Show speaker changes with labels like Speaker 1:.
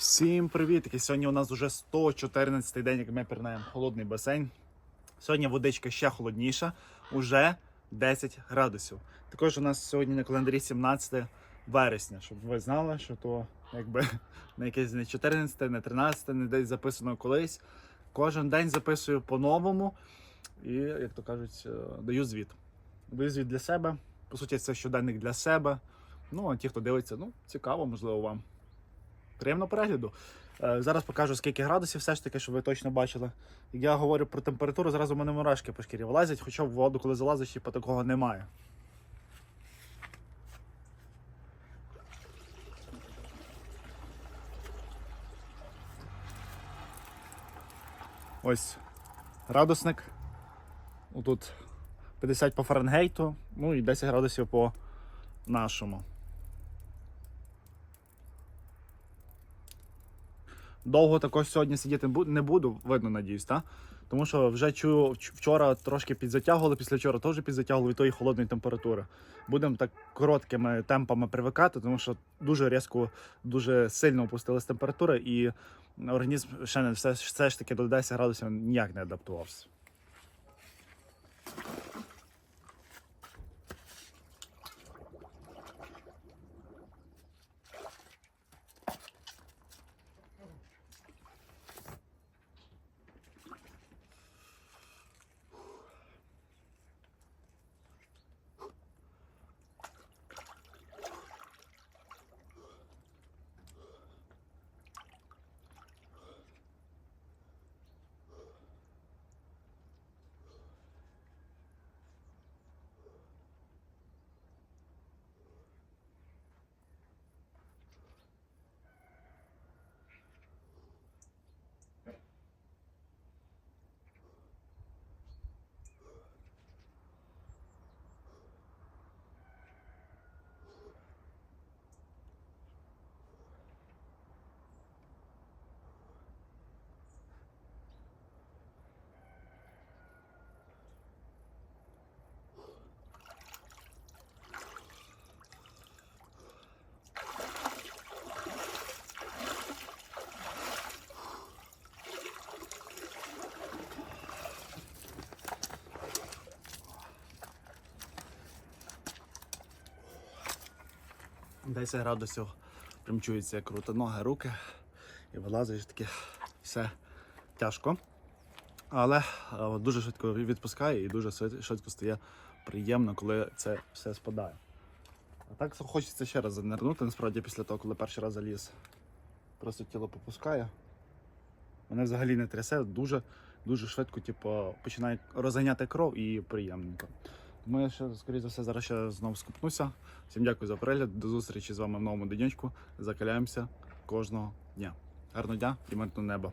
Speaker 1: Всім привіт! Сьогодні у нас вже 114 день, як ми пірнаємо холодний басейн. Сьогодні водичка ще холодніша, уже 10 градусів. Також у нас сьогодні на календарі 17 вересня, щоб ви знали, що то якби не якесь не 14, не 13, не десь записано колись. Кожен день записую по-новому і, як то кажуть, е, даю звіт. Даю звіт для себе. По суті, це щоденник для себе. Ну, а ті, хто дивиться, ну, цікаво, можливо, вам. Приємного перегляду. Е, Зараз покажу, скільки градусів, все ж таки, щоб ви точно бачили. Як я говорю про температуру, зразу в мене мурашки по шкірі вилазять, хоча в воду, коли залазиш, типу, такого немає. Ось градусник. Тут 50 по Фаренгейту, ну і 10 градусів по нашому. Довго також сьогодні сидіти не буду, видно, надіюсь, так? Тому що вже чую, вчора трошки підзатягували, після вчора теж підзатягували від тої холодної температури. Будемо так короткими темпами привикати, тому що дуже різко, дуже сильно опустилась температура, і організм ще не все, все ж таки до 10 градусів ніяк не адаптувався. Десять градусів примчується як круто ноги, руки і вилазиш таке все тяжко. Але е, дуже швидко відпускає і дуже швидко стає приємно, коли це все спадає. А так хочеться ще раз занирнути, насправді після того, коли перший раз заліз. Просто тіло попускає. Мене взагалі не трясе, дуже, дуже швидко типу, починає розганяти кров і приємненько. Я ще, скоріше за все, зараз ще знову скупнуся. Всім дякую за перегляд. До зустрічі з вами в новому денечку. Закаляємося кожного дня. Гарного дня і мирного неба.